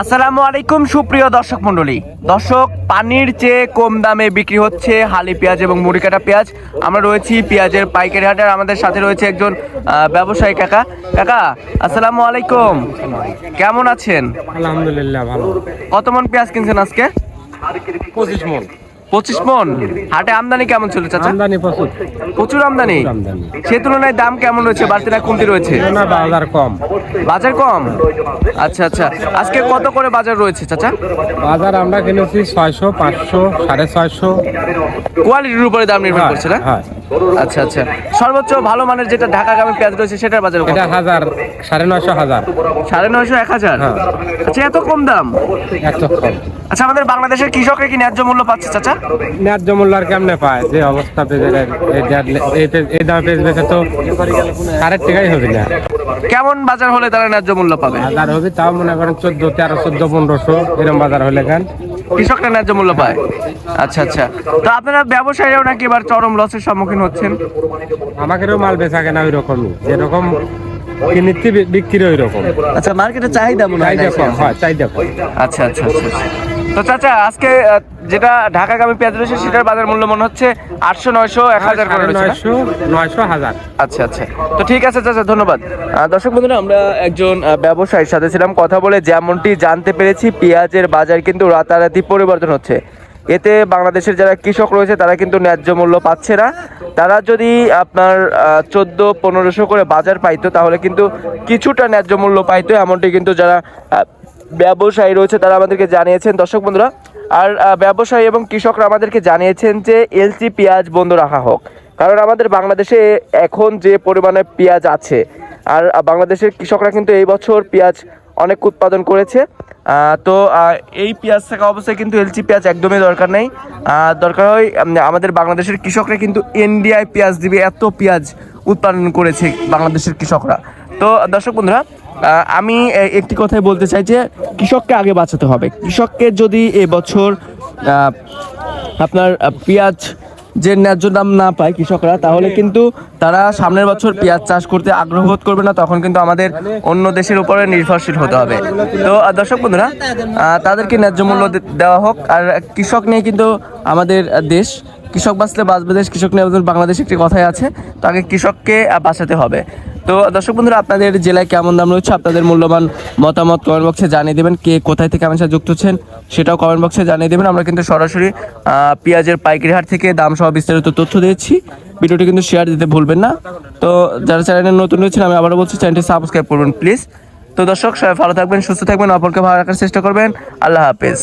আসসালামু আলাইকুম সুপ্রিয় দর্শক মণ্ডলী। দর্শক পানির চেয়ে কম দামে বিক্রি হচ্ছে হালি পেঁয়াজ এবং মুড়ি কাটা পেঁয়াজ। আমরা রয়েছি পেঁয়াজের পাইকারি হাটে আমাদের সাথে রয়েছে একজন ব্যবসায়ী কাকা। কাকা আসসালামু আলাইকুম। কেমন আছেন? আলহামদুলিল্লাহ ভালো। কত মন পেঁয়াজ কিনছেন আজকে? পঁচিশ মন। পঁচিশ মন? হাটে আমদানি কেমন ছিল চাচা? আমদানি প্রচুর। প্রচুর আমদানি? সে তুলনায় দাম কেমন রয়েছে? বাড়তি না কমতি রয়েছে? না বাজার কম। বাজার কম? আচ্ছা আচ্ছা। আজকে কত করে বাজার রয়েছে চাচা? বাজার আমরা কিনেছি ছয়শো পাঁচশো সাড়ে ছয়শো। কোয়ালিটির উপরে দাম নির্ভর করছে না? হ্যাঁ। আচ্ছা আচ্ছা। সর্বোচ্চ ভালো মানের যেটা ঢাকা ঢাকাগামী পেঁয়াজ রয়েছে সেটার বাজার এটা হাজার সাড়ে নয়শো হাজার। সাড়ে নয়শো এক হাজার? হ্যাঁ। আচ্ছা এত কম দাম? এত কম। আচ্ছা আমাদের বাংলাদেশের কৃষকরা কি ন্যায্য মূল্য পাচ্ছে চাচা? ন্যায্য মূল্য আর কেমনে পায়? যে অবস্থা পেঁয়াজের এই দেড়- এই পে- পেঁয়াজ বেচে তো সারের টাকাই হবে না। কেমন বাজার হলে তারা ন্যায্য মূল্য পাবে? বাজার হবে তাও মনে করেন চোদ্দ তেরো চোদ্দ পনেরোশো এরকম বাজার হলে কেন? কৃষকরা ন্যায্য মূল্য পায়। আচ্ছা আচ্ছা। তো আপনারা ব্যবসায়ীরাও নাকি এবার চরম লসের সম্মুখীন হচ্ছেন? আমাকেও মাল বেচা কেনা ওই রকমই যেরকম কিনিতে বিক্রি ওই রকম আচ্ছা মার্কেটে চাহিদা মনে হয় চাহিদা কম হয় চাহিদা কম। আচ্ছা আচ্ছা আচ্ছা আচ্ছা। তো চাচা আজকে যেটা যেটা ঢাকাগামী পেঁয়াজ রয়েছে সেটার বাজার মূল্য মনে হচ্ছে আটশো নয়শো এক হাজার করে রয়েছে নয়শো নয়শো হাজার। আচ্ছা আচ্ছা। তো ঠিক আছে চাচা ধন্যবাদ। দর্শক বন্ধুরা আমরা একজন ব্যবসায়ীর সাথে ছিলাম কথা বলে যেমনটি জানতে পেরেছি পেঁয়াজের বাজার কিন্তু রাতারাতি পরিবর্তন হচ্ছে। এতে বাংলাদেশের যারা কৃষক রয়েছে তারা কিন্তু ন্যায্য মূল্য পাচ্ছে না। তারা যদি আপনার চোদ্দ পনেরোশো করে বাজার পাইতো তাহলে কিন্তু কিছুটা ন্যায্য মূল্য পাইতো এমনটি কিন্তু যারা ব্যবসায়ী রয়েছে, তারা আমাদেরকে জানিয়েছেন। দর্শক বন্ধুরা, আর ব্যবসায়ী এবং কৃষকরা আমাদেরকে জানিয়েছেন যে এলসি পেঁয়াজ বন্ধ রাখা হোক। কারণ আমাদের বাংলাদেশে এখন যে পরিমাণে পেঁয়াজ আছে, আর বাংলাদেশের কৃষকরা কিন্তু এই বছর পেঁয়াজ অনেক উৎপাদন করেছে। তো এই পেঁয়াজ থাকা অবস্থায় কিন্তু এলচি পেঁয়াজ একদমই দরকার নেই। দরকার হয় আমাদের বাংলাদেশের কৃষকরা কিন্তু ইন্ডিয়ায় পেঁয়াজ দিবে, এত পেঁয়াজ উৎপাদন করেছে বাংলাদেশের কৃষকরা। তো, দর্শক বন্ধুরা আমি একটি কথাই বলতে চাই যে কৃষককে আগে বাঁচাতে হবে। কৃষককে যদি এবছর আপনার পেঁয়াজ যে ন্যায্য দাম না পায় কৃষকরা, তাহলে কিন্তু তারা সামনের বছর পেঁয়াজ চাষ করতে আগ্রহ বোধ করবে না, তখন কিন্তু আমাদের অন্য দেশের উপরে নির্ভরশীল হতে হবে। তো দর্শক বন্ধুরা তাদেরকে ন্যায্য মূল্য দেওয়া হোক, আর কৃষক নিয়ে কিন্তু আমাদের দেশ, কৃষক বাঁচলে বাঁচবে দেশ, কৃষক নিয়ে বাংলাদেশ একটি কথাই আছে, তো আগে কৃষককে বাঁচাতে হবে। তো দর্শক বন্ধুরা, আপনাদের জেলায় কেমন দাম রয়েছে, আপনাদের মূল্যবান মতামত কমেন্ট বক্সে জানিয়ে দেবেন কে কোথায় থেকে আমার সাথে যুক্ত হচ্ছেন, সেটাও কমেন্ট বক্সে জানিয়ে দেবেন। আমরা কিন্তু সরাসরি পেঁয়াজের পাইকারি হাট থেকে দাম সহ বিস্তারিত তথ্য দিয়েছি। ভিডিওটি কিন্তু শেয়ার দিতে ভুলবেন না। তো যারা চ্যানেলে নতুন রয়েছেন, আমি আবারও বলছি চ্যানেলটি সাবস্ক্রাইব করবেন প্লিজ তো দর্শক, সবাই ভালো থাকবেন, সুস্থ থাকবেন, অপরকে ভালো রাখার চেষ্টা করবেন। আল্লাহ হাফেজ।